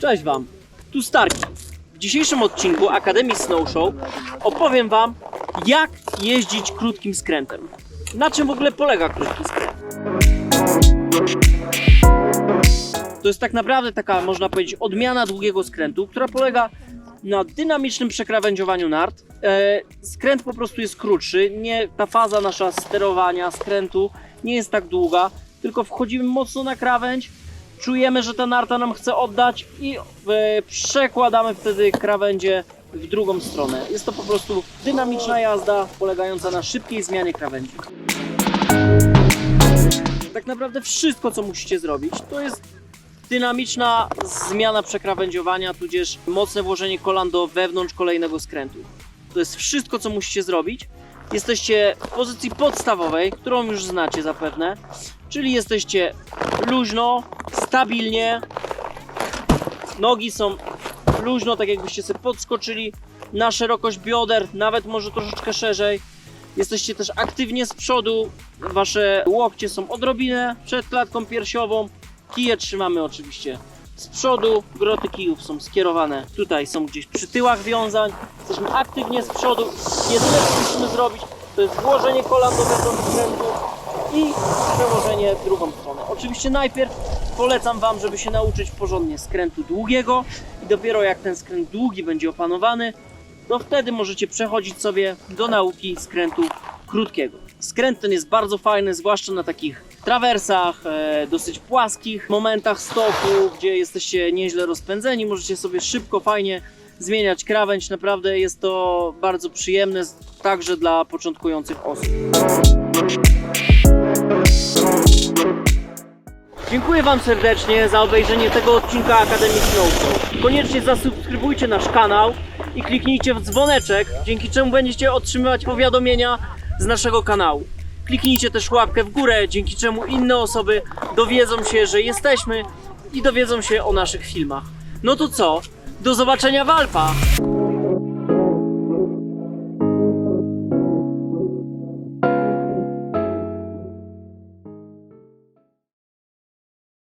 Cześć Wam, tu Starki. W dzisiejszym odcinku Akademii Snow Show opowiem Wam, jak jeździć krótkim skrętem. Na czym w ogóle polega krótki skręt? To jest tak naprawdę taka, można powiedzieć, odmiana długiego skrętu, która polega na dynamicznym przekrawędziowaniu nart. E, skręt po prostu jest krótszy, nie, ta faza nasza sterowania skrętu nie jest tak długa, tylko wchodzimy mocno na krawędź, czujemy, że ta narta nam chce oddać i e, przekładamy wtedy krawędzie w drugą stronę. Jest to po prostu dynamiczna jazda polegająca na szybkiej zmianie krawędzi. Tak naprawdę wszystko, co musicie zrobić, to jest dynamiczna zmiana przekrawędziowania, tudzież mocne włożenie kolan do wewnątrz kolejnego skrętu. To jest wszystko, co musicie zrobić. Jesteście w pozycji podstawowej, którą już znacie zapewne, czyli jesteście luźno, stabilnie, nogi są luźno, tak jakbyście sobie podskoczyli na szerokość bioder, nawet może troszeczkę szerzej. Jesteście też aktywnie z przodu, wasze łokcie są odrobinę przed klatką piersiową, kije trzymamy oczywiście z przodu, groty kijów są skierowane. Tutaj, są gdzieś przy tyłach wiązań, jesteśmy aktywnie z przodu, jedyne co musimy zrobić to jest włożenie kolan do wewnątrz skrętu i przełożenie w drugą stronę. Oczywiście najpierw polecam Wam, żeby się nauczyć porządnie skrętu długiego i dopiero jak ten skręt długi będzie opanowany, to wtedy możecie przechodzić sobie do nauki skrętu krótkiego. Skręt ten jest bardzo fajny, zwłaszcza na takich trawersach, e, dosyć płaskich momentach stopu, gdzie jesteście nieźle rozpędzeni, możecie sobie szybko, fajnie zmieniać krawędź. Naprawdę jest to bardzo przyjemne, także dla początkujących osób. Dziękuję Wam serdecznie za obejrzenie tego odcinka Akademii Snow Show. Koniecznie zasubskrybujcie nasz kanał i kliknijcie w dzwoneczek, dzięki czemu będziecie otrzymywać powiadomienia z naszego kanału. Kliknijcie też łapkę w górę, dzięki czemu inne osoby dowiedzą się, że jesteśmy i dowiedzą się o naszych filmach. No to co? Do zobaczenia w Alpach!